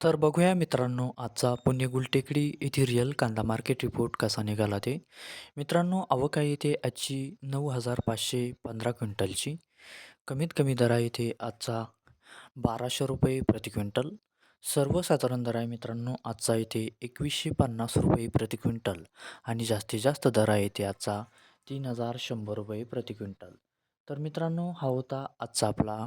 तर बघूया मित्रांनो आजचा पुणे गुलटेकडी येथे रिअल कांदा मार्केट रिपोर्ट कसा निघाला ते. मित्रांनो अवका येथे आजची नऊ हजार पाचशे पंधरा क्विंटलची. कमीत कमी दरा येथे आजचा बाराशे रुपये प्रति क्विंटल. सर्वसाधारण दर आहे मित्रांनो आजचा येथे एकवीसशे पन्नास रुपये प्रति क्विंटल आणि जास्तीत जास्त दर आहे आजचा तीन हजार शंभर रुपये प्रति क्विंटल. तर मित्रांनो हा होता आजचा आपला